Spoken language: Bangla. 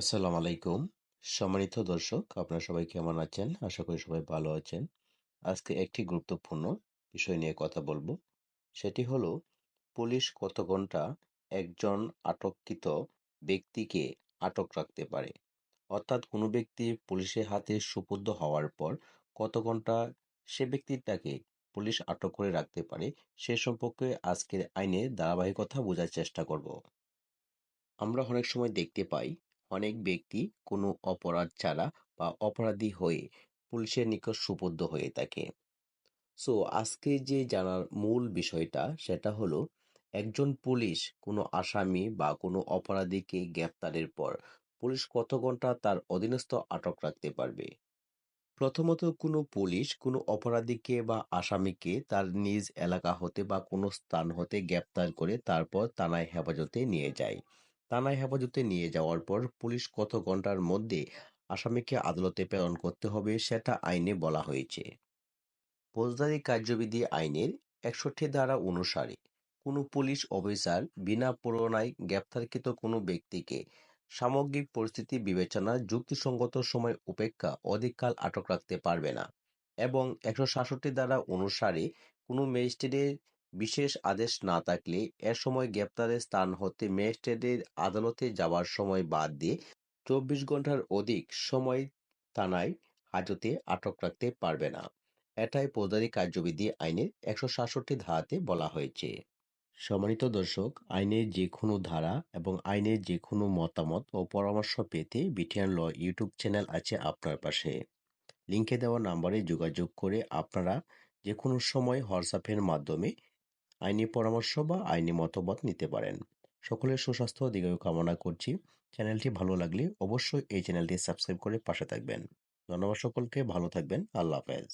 আসসালামু আলাইকুম। সম্মানিত দর্শক, আপনারা সবাই কেমন আছেন? আশা করি সবাই ভালো আছেন। আজকে একটি গুরুত্বপূর্ণ বিষয় নিয়ে কথা বলব। সেটি হলো, পুলিশ কত ঘণ্টা একজন আটককৃত ব্যক্তিকে আটক রাখতে পারে? অর্থাৎ কোনো ব্যক্তি পুলিশের হাতে সুপুর্দ হওয়ার পর কত ঘণ্টা সে ব্যক্তিটাকে পুলিশ আটক করে রাখতে পারে, সে সম্পর্কে আজকের আইনের ধারাবাহিকতা বোঝার চেষ্টা করব। আমরা অনেক সময় দেখতে পাই অনেক ব্যক্তি কোনো অপরাধ ছাড়া বা অপরাধী হয়ে পুলিশের নিকট সুপর্দ হয়ে থাকে। সো আজকে যে জানার মূল বিষয়টা সেটা হলো একজন পুলিশ কোনো আসামি বা কোনো অপরাধীকে গ্রেপ্তারের পর পুলিশ কত ঘণ্টা তার অধীনস্থ আটক রাখতে পারবে? প্রথমত, কোনো পুলিশ কোনো অপরাধীকে বা আসামিকে তার নিজ এলাকা হতে বা কোনো স্থান হতে গ্রেপ্তার করে তারপর থানায় হেফাজতে নিয়ে যায়। থানায় হেফাজতে নিয়ে যাওয়ার পর পুলিশ কত ঘণ্টার মধ্যে আসামিকে আদালতে প্রেরণ করতে হবে সেটা আইনে বলা হয়েছে। ফৌজদারি কার্যবিধি আইনের একষট্টি ধারা অনুসারে কোনো পুলিশ অফিসার বিনা প্রেরণায় গ্রেপ্তারকৃত কোনো ব্যক্তিকে সামগ্রিক পরিস্থিতি বিবেচনা যুক্তিসঙ্গত সময় উপেক্ষা অধিককাল আটক রাখতে পারবে না এবং একশো সাতষট্টি ধারা অনুসারে কোনো ম্যাজিস্ট্রেটের বিশেষ আদেশ না থাকলে এ সময় গ্রেপ্তারের স্থান হতে ম্যাজিস্ট্রেটের আদালতে যাওয়ার সময় বাদ দিয়ে চব্বিশ ঘণ্টার অধিক সময় থানায় হাজতে আটক রাখতে পারবে না। এটাই ফৌজদারি কার্যবিধি আইনের একশো সাতষট্টি ধারাতে বলা হয়েছে। সম্মানিত দর্শক, আইনের যে কোনো ধারা এবং আইনের যে কোনো মতামত ও পরামর্শ পেতে বিটিআন ল ইউটিউব চ্যানেল আছে আপনার পাশে। লিঙ্কে দেওয়া নাম্বারে যোগাযোগ করে আপনারা যে কোনো সময় হোয়াটসঅ্যাপের মাধ্যমে আইনি পরামর্শ বা আইনি মতামত নিতে পারেন। সকলের সুস্বাস্থ্য দীর্ঘায়ু কামনা করছি। চ্যানেলটি ভালো লাগলে অবশ্যই এই চ্যানেলটি সাবস্ক্রাইব করে পাশে থাকবেন। ধন্যবাদ সকলকে, ভালো থাকবেন। আল্লাহ হাফেজ।